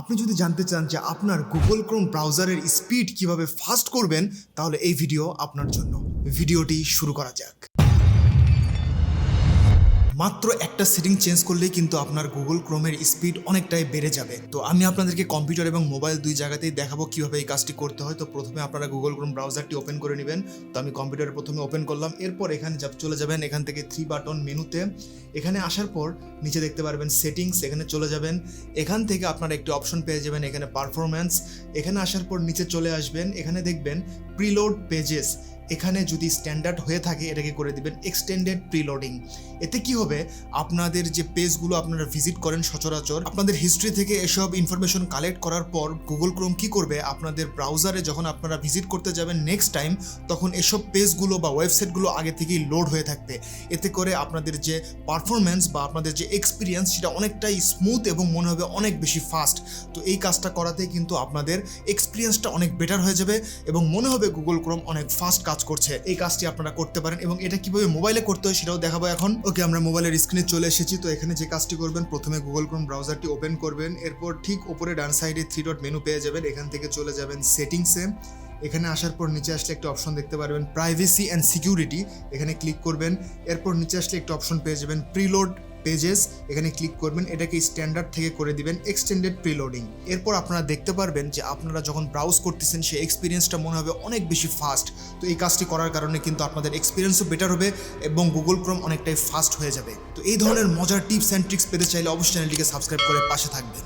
আপনি যদি জানতে চান যে আপনার গুগল ক্রোম ব্রাউজারের স্পিড কীভাবে ফাস্ট করবেন, তাহলে এই ভিডিও আপনার জন্য। ভিডিওটি শুরু করা যাক। মাত্র একটা সেটিং চেঞ্জ করলেই কিন্তু আপনার গুগল ক্রোমের স্পিড অনেকটাই বেড়ে যাবে। তো আমি আপনাদেরকে কম্পিউটার এবং মোবাইল দুই জায়গাতেই দেখাবো কীভাবে এই কাজটি করতে হয়। তো প্রথমে আপনারা গুগল ক্রোম ব্রাউজারটি ওপেন করে নেবেন। তো আমি কম্পিউটারে প্রথমে ওপেন করলাম। এরপর এখানে চলে যাবেন, এখান থেকে থ্রি বাটন মেনুতে এখানে আসার পর নিচে দেখতে পারবেন সেটিংস এখানে চলে যাবেন। এখান থেকে আপনারা একটি অপশন পেয়ে যাবেন, এখানে পারফরম্যান্স এখানে আসার পর নিচে চলে আসবেন। এখানে দেখবেন প্রিলোড পেজেস এখানে যদি স্ট্যান্ডার্ড হয়ে থাকে, এটাকে করে দিবেন এক্সটেন্ডেড প্রিলোডিং এতে কি হবে? আপনাদের যে পেজগুলো আপনারা ভিজিট করেন সচরাচর, আপনাদের হিস্ট্রি থেকে এসব ইনফরমেশন কালেক্ট করার পর গুগল ক্রোম কি করবে? আপনাদের ব্রাউজারে যখন আপনারা ভিজিট করতে যাবেন নেক্সট টাইম তখন এসব পেজগুলো বা ওয়েবসাইটগুলো আগে থেকেই লোড হয়ে থাকবে। এতে করে আপনাদের যে পারফরমেন্স বা আপনাদের যে এক্সপিরিয়েন্স সেটা অনেকটাই স্মুথ এবং মনে হবে অনেক বেশি ফাস্ট তো এই কাজটা করাতে কিন্তু আপনাদের এক্সপিরিয়েন্সটা অনেক বেটার হয়ে যাবে এবং মনে হবে গুগল ক্রোম অনেক ফাস্ট কাজ করছে, এই কাজটি আপনারা করতে পারেন এবং এটা কীভাবে মোবাইলে করতে হয় সেটাও দেখাবো এখন। ওকে আমরা মোবাইলের স্ক্রিনে চলে এসেছি, তো এখানে যে কাজটি করবেন, প্রথমে গুগল ক্রোম ব্রাউজারটি ওপেন করবেন, এরপর ঠিক উপরে ডান সাইডে থ্রি ডট মেনু পেয়ে যাবেন, এখান থেকে চলে যাবেন সেটিংসে এখানে আসার পর নিচে আসলে একটা অপশন দেখতে পারবেন প্রাইভেসি অ্যান্ড সিকিউরিটি এখানে ক্লিক করবেন, এরপর নিচে আসলে একটা অপশন পেয়ে যাবেন প্রিলোড পেজেস এখানে ক্লিক করবেন, এটাকে স্ট্যান্ডার্ড থেকে করে দিবেন এক্সটেন্ডেড প্রিলোডিং এরপর আপনারা দেখতে পারবেন যে আপনারা যখন ব্রাউজ করতেছেন, সেই এক্সপিরিয়েন্সটা মনে হবে অনেক বেশি ফাস্ট তো এই কাজটি করার কারণে কিন্তু আপনাদের এক্সপিরিয়েন্সও বেটার হবে এবং গুগল ক্রোম অনেকটাই ফাস্ট হয়ে যাবে। তো এই ধরনের মজার টিপস অ্যান্ড ট্রিক্স পেতে চাইলে অবশ্যই চ্যানেলটিকে সাবস্ক্রাইব করে পাশে থাকবেন।